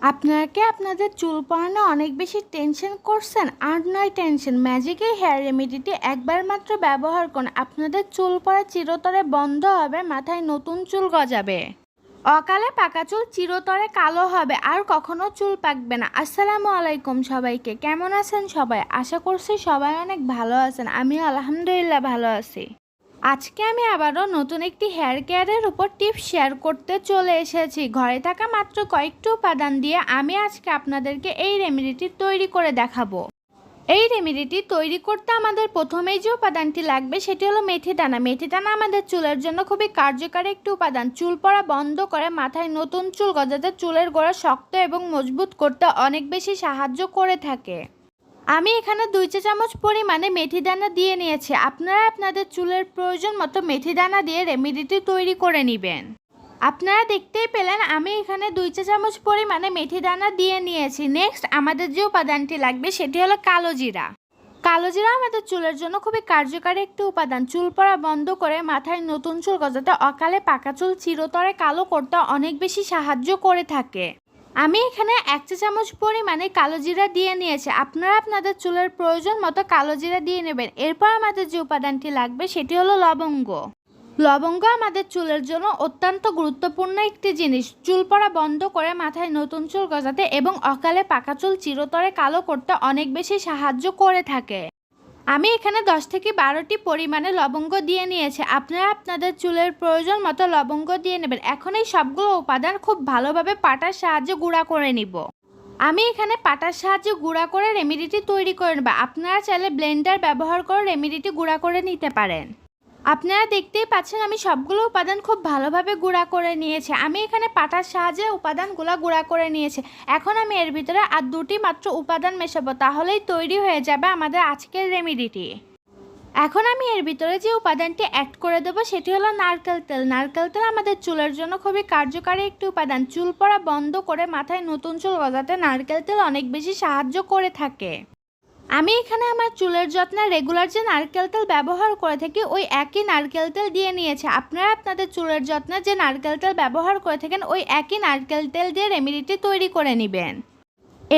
আপনারা কি আপনাদের চুল পড়ানো অনেক বেশি টেনশন করছেন। আর নয় টেনশন ম্যাজিকের হেয়ার রেমেডিটি একবার মাত্র ব্যবহার করুন। আপনাদের চুল পড়া চিরতরে বন্ধ হবে, মাথায় নতুন চুল গজাবে। অকালে পাকা চুল চিরতরে কালো হবে, আর কখনো চুল পাকবে না। আসসালামু আলাইকুম সবাইকে, কেমন আছেন সবাই? আশা করছি সবাই অনেক ভালো আছেন। আমি আলহামদুলিল্লাহ ভালো আছি। আজকে আমি আবারও নতুন একটি হেয়ার কেয়ারের উপর টিপস শেয়ার করতে চলে এসেছি। ঘরে থাকা মাত্র কয়েকটি উপাদান দিয়ে আমি আজকে আপনাদেরকে এই রেমেডিটি তৈরি করে দেখাবো। এই রেমেডিটি তৈরি করতে আমাদের প্রথমেই যে উপাদানটি লাগবে সেটি হলো মেথি দানা মেথি দানা আমাদের চুলের জন্য খুবই কার্যকারী একটি উপাদান। চুল পড়া বন্ধ করে মাথায় নতুন চুল গজাতে চুলের গোড়া শক্ত এবং মজবুত করতে অনেক বেশি সাহায্য করে থাকে। আমি এখানে দুই চা চামচ পরিমাণে মেথি দানা দিয়ে নিয়েছি। আপনারা আপনাদের চুলের প্রয়োজন মতো মেথি দানা দিয়ে রেমেডিটি তৈরি করে নেবেন। আপনারা দেখতেই পেলেন, আমি এখানে দুই চা চামচ পরিমাণে মেথি দানা দিয়ে নিয়েছি। নেক্সট আমাদের যে উপাদানটি লাগবে, সেটি হলো কালো জিরা। কালো জিরা আমাদের চুলের জন্য খুবই কার্যকারী একটি উপাদান। চুল পড়া বন্ধ করে মাথায় নতুন চুল গজাতে অকালে পাকা চুল চিরতরে কালো করতে অনেক বেশি সাহায্য করে থাকে। আমি এখানে এক চা চামচ পরিমাণে কালো জিরা দিয়ে নিয়েছি। আপনারা আপনাদের চুলের প্রয়োজন মতো কালো জিরা দিয়ে নেবেন। এরপর আমাদের যে উপাদানটি লাগবে সেটি হলো লবঙ্গ। লবঙ্গ আমাদের চুলের জন্য অত্যন্ত গুরুত্বপূর্ণ একটি জিনিস। চুল পড়া বন্ধ করে মাথায় নতুন চুল গজাতে এবং অকালে পাকা চুল চিরতরে কালো করতে অনেক বেশি সাহায্য করে থাকে। আমি এখানে দশ থেকে বারোটি পরিমাণে লবঙ্গ দিয়ে নিয়েছি। আপনারা আপনাদের চুলের প্রয়োজন মতো লবঙ্গ দিয়ে নেবেন। এখন এই সবগুলো উপাদান খুব ভালোভাবে পাটার সাহায্যে গুঁড়া করে নিব। আমি এখানে পাটার সাহায্যে গুঁড়া করে রেমিডিটি তৈরি করে নেব। আপনারা চাইলে ব্লেন্ডার ব্যবহার করে রেমিডিটি গুঁড়া করে নিতে পারেন। আপনারা দেখতেই পাচ্ছেন আমি সবগুলো উপাদান খুব ভালোভাবে গুঁড়া করে নিয়েছি। আমি এখানে পাটার সাহায্যে উপাদানগুলো গুঁড়া করে নিয়েছি। এখন আমি এর ভিতরে আর দুটি মাত্র উপাদান মেশাবো, তাহলেই তৈরি হয়ে যাবে আমাদের আজকের রেমেডিটি। এখন আমি এর ভিতরে যে উপাদানটি অ্যাড করে দেবো, সেটি হলো নারকেল তেল। নারকেল তেল আমাদের চুলের জন্য খুবই কার্যকারী একটি উপাদান। চুল পড়া বন্ধ করে মাথায় নতুন চুল গজাতে নারকেল তেল অনেক বেশি সাহায্য করে থাকে। আমি এখানে আমার চুলের যত্নে রেগুলার যে নারকেল তেল ব্যবহার করে থাকি, ওই একই নারকেল তেল দিয়ে নিয়েছে। আপনারা আপনাদের চুলের যত্নে যে নারকেল তেল ব্যবহার করে থাকেন, ওই একই নারকেল তেল দিয়ে রেমেডিটি তৈরি করে নেবেন।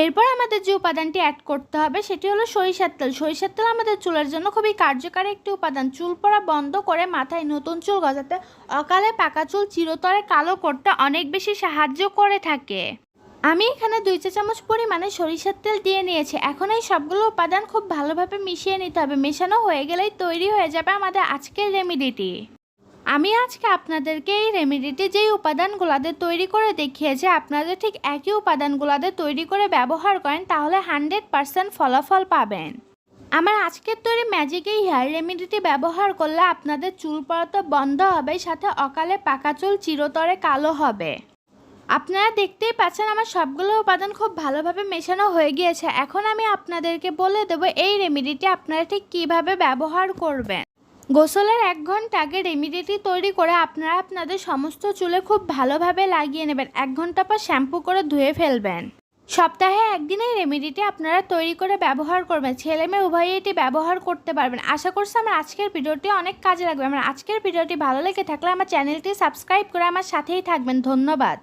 এরপর আমাদের যে উপাদানটি অ্যাড করতে হবে, সেটি হলো সরিষার তেল। সরিষার তেল আমাদের চুলের জন্য খুবই কার্যকারী একটি উপাদান। চুল পড়া বন্ধ করে মাথায় নতুন চুল গজাতে অকালে পাকা চুল চিরতরে কালো করতে অনেক বেশি সাহায্য করে থাকে। আমি এখানে দুই চা চামচ পরিমাণে সরিষার তেল দিয়ে নিয়েছি। এখন এই সবগুলো উপাদান খুব ভালোভাবে মিশিয়ে নিতে হবে। মেশানো হয়ে গেলেই তৈরি হয়ে যাবে আমাদের আজকের রেমিডিটি। আমি আজকে আপনাদেরকে এই রেমেডিটি যেই উপাদানগুলোতে তৈরি করে দেখিয়েছি আপনাদের ঠিক একই উপাদানগুলোতে তৈরি করে ব্যবহার করেন, তাহলে হান্ড্রেড পারসেন্ট ফলাফল পাবেন। আমার আজকের তৈরি ম্যাজিক এই হেয়ার রেমেডিটি ব্যবহার করলে আপনাদের চুল পড়া তো বন্ধ হবে, সাথে অকালে পাকা চুল চিরতরে কালো হবে। আপনারা দেখতেই পাচ্ছেন আমার সবগুলো উপাদান খুব ভালোভাবে মেশানো হয়ে গিয়েছে। এখন আমি আপনাদেরকে বলে দেবো এই রেমেডিটি আপনারা ঠিক কীভাবে ব্যবহার করবেন। গোসলের এক ঘণ্টা আগে রেমিডিটি তৈরি করে আপনারা আপনাদের সমস্ত চুলে খুব ভালোভাবে লাগিয়ে নেবেন। এক ঘণ্টা পর শ্যাম্পু করে ধুয়ে ফেলবেন। সপ্তাহে একদিন এই রেমেডিটি আপনারা তৈরি করে ব্যবহার করবেন। ছেলে মেয়ে উভয়ই এটি ব্যবহার করতে পারবেন। আশা করছি আমার আজকের ভিডিওটি অনেক কাজে লাগবে। আমার আজকের ভিডিওটি ভালো লেগে থাকলে আমার চ্যানেলটি সাবস্ক্রাইব করে আমার সাথেই থাকবেন। ধন্যবাদ।